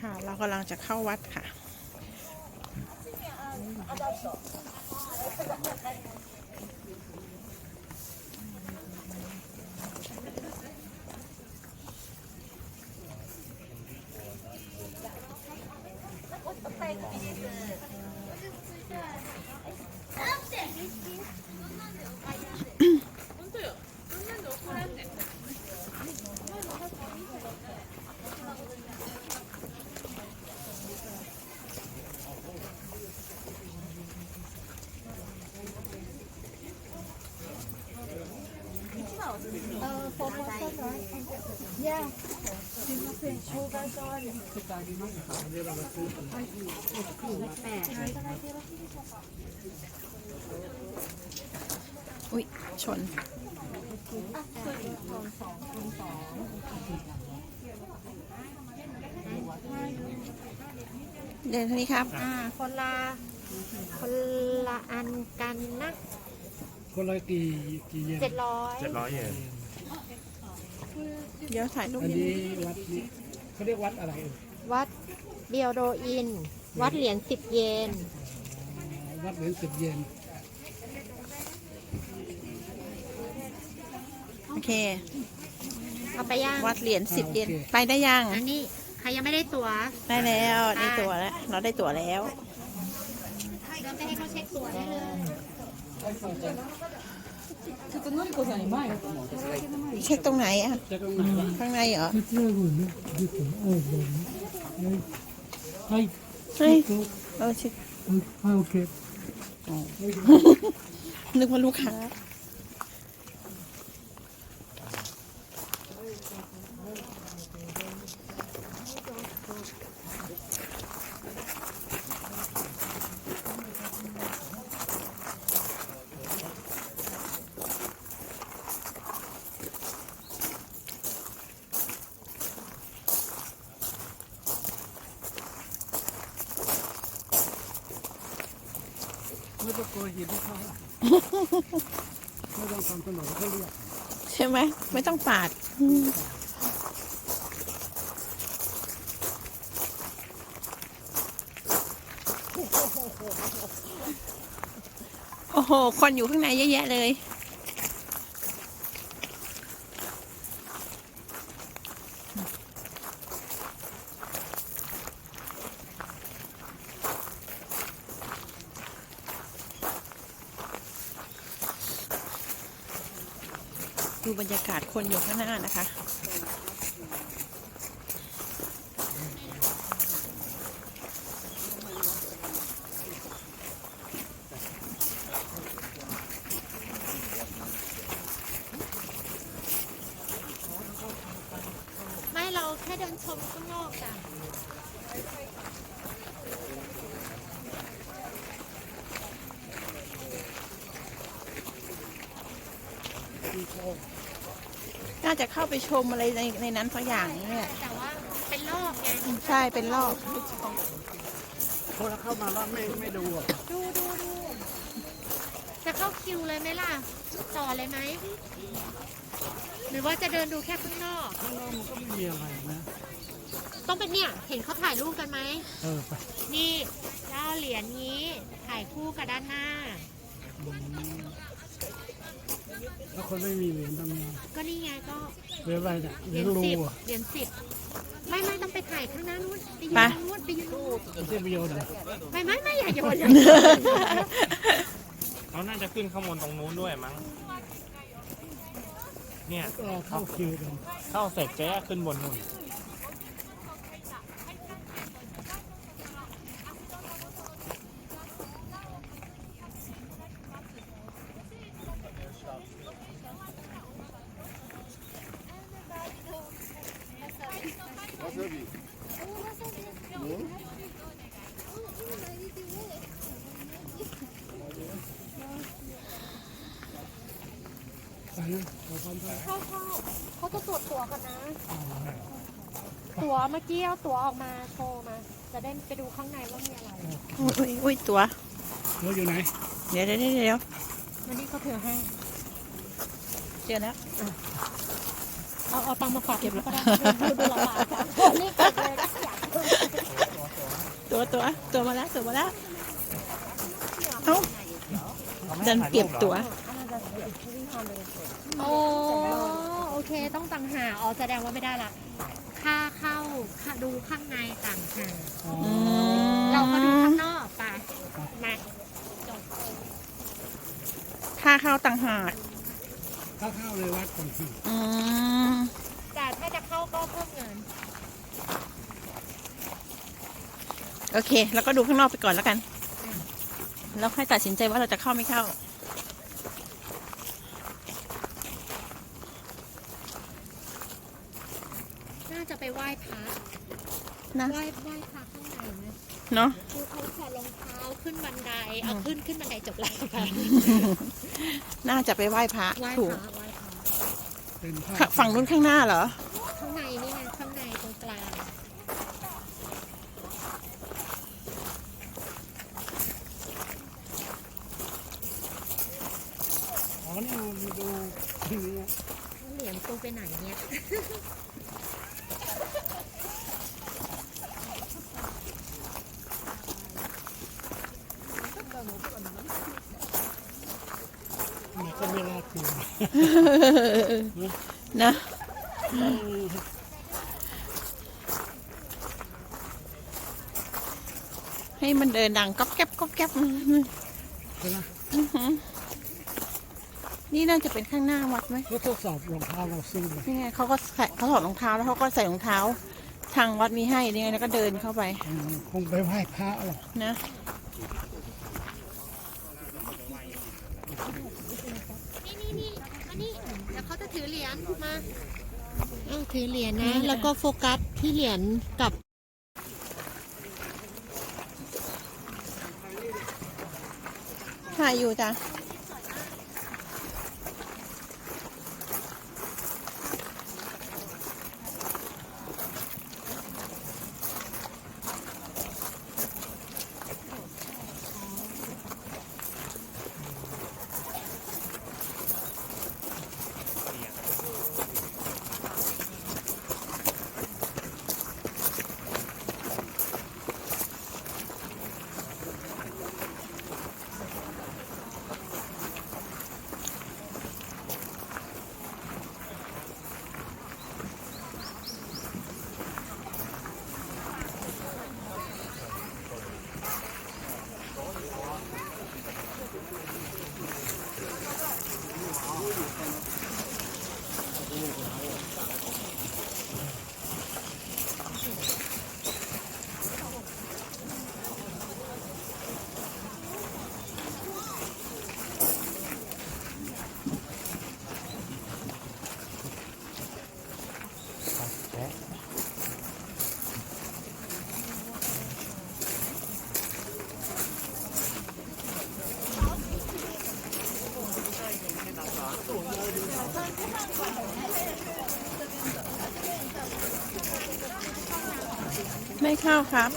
ค่ะเรากำลังจะเข้าวัดค่ะ อุ้ยชน เดินทางนี้ครับ อ่า คนละ คนละอันกันนะคนละกี่กี่เยนเจ็ดร้อย เจ็ดร้อยเยน เดี๋ยวถ่ายรูปอันนิดนึนี้งวัดนี้เขาเรียกวัดอะไรเอ่ยวัดเดียวโดอิน วัดเหรียญสิบเยนอ๋อวัดเหรียญสิบเยนโอเค เอาไปย่าง วัดเหรียญสิบเยนไปได้ยัง อันนี้ใครยังไม่ได้ตั๋วได้แล้วได้ตั๋วแล้ว เราได้ตั๋วแล้ว เดินไปให้เขาเช็คตั๋วได้เลย เช็คตรงไหนอ่ะ จะตรงไหนวะ ข้างในเหรอ はい เฮ้ยเราเช็ค はいオッケー นึกว่าลูกค้า ไม่ต้องโกยหินให้เขาไม่ต้องทำถนนเขาเรียกใช่ไหมไม่ต้องปาดอืมโอ้โห คนอยู่ข้างในเยอะแยะเลย ดูบรรยากาศคนอยู่ข้างหน้านะคะ ไม่เราแค่เดินชมข้างนอกจ้ะ น่าจะเข้าไปชมอะไรในในนั้นสักอย่างเนี่ยแต่ว่าเป็นรอบไงใช่เป็นรอบคนละเข้ามาแล้วไม่ไม่ดูอะดูดูดูจะเข้าคิวเลยไหมล่ะต่อเลยไหมหรือว่าจะเดินดูแค่ข้างนอกข้างนอกมันก็ไม่มีอะไรนะต้องเป็นเนี่ยเห็นเขาถ่ายรูปกันไหมเออไปนี่เจ้าเหรียญนี้ถ่ายคู่กับด้านหน้าอืม แล้วคนไม่มีเหรียญทำไงก็นี่ไงก็เหรียญอะไรเนี่ยเหเหรีรียยญญรูสิบอะเหรียญสิบไม่ไม่ต้องไปถ่ายข้างหน้านู้นไปยืนไปตรงนู้นไปยืนตรงนู้นไม่ใช่ประโยชน์เหรอไม่ไม่ไม่อย่าโยนอย่าโยนเขาน่าจะขึ้นข้างบนตรงนู้นด้วยมั้ง เนี่ย ก็เข้าคิวกันเข้าเสร็จเจ๊ขึ้นบนนู่น ไปนะขอความช่วย เข้าเข้าเขาจะตรวจตั๋วกันนะ ตั๋วเมื่อกี้เอาตั๋วออกมาโชว์มา จะได้ไปดูข้างในว่ามีอะไรอุ้ยอุ้ยอุ้ยตัวราอยู่ไหนเดี๋ยวเดี๋ยวเดี๋ยวเดี๋ยววันนี้เขาถือให้ เจอแล้ว เอาเอาตังค์มาฝากเก็บแล้วก็ได้ดูดูลำบากค่ะรีบเก็บเลยนะอยากเสือมาแล้วเอ้าดันเก็บตัว โอ้โอเคต้องต่างหากอ๋อแสดงว่าไม่ได้ละค่าเข้าค่าดูข้างในต่างหากอ๋ออืมเราก็ดูข้างนอกไปมาค่าเข้าต่างหากเข้าเข้าเลยวัดก่อนสิอืมแต่ถ้าจะเข้าก็เพิ่มเงินโอเค แล้วก็ดูข้างนอกไปก่อนแล้วกัน แล้วค่อยตัดสินใจว่าเราจะเข้าไม่เข้า น่าจะไปไหว้พระนะไหว้ไหว้พระข้างในไหมเนาะคือเขาถอดรองเท้าขึ้นบันไดเอาขึ้นขึ้นบันไดจบแล้วค่ะน่าจะไปไหว้พระไหว้ถูพกระไหว้พระเป็นภาข้าพฝั่งนู้นข้างหน้าเหรอ ข้างในนี่ไงข้างในตรงกลางอ๋อนี่มาดูที่นี่เหรียญตูไปไหนเนี่ย มันก็ไม่รอดตัว นะให้มันเดินดังก๊อบแก๊บก๊อบแก๊บใช่ไหมอื้อหือนี่น่าจะเป็นข้างหน้าวัดไหมก็ทดสอบรองเท้าเราซิ่งไปนี่ไงเขาก็ใส่เขาถอดรองเท้าแล้วเขาก็ใส่รองเท้า ทางวัดมีให้นี่ไงแล้วก็เดินเข้าไปอืมคงไปไหว้พระหรอกนะ นี่นี่นี่มานี่ เดี๋ยวเขาจะถือเหรียญมาเอาถือเหรียญนะ แล้วก็โฟกัสที่เหรียญกับถ่ายอยู่จ้ะ ไม่เข้าครับ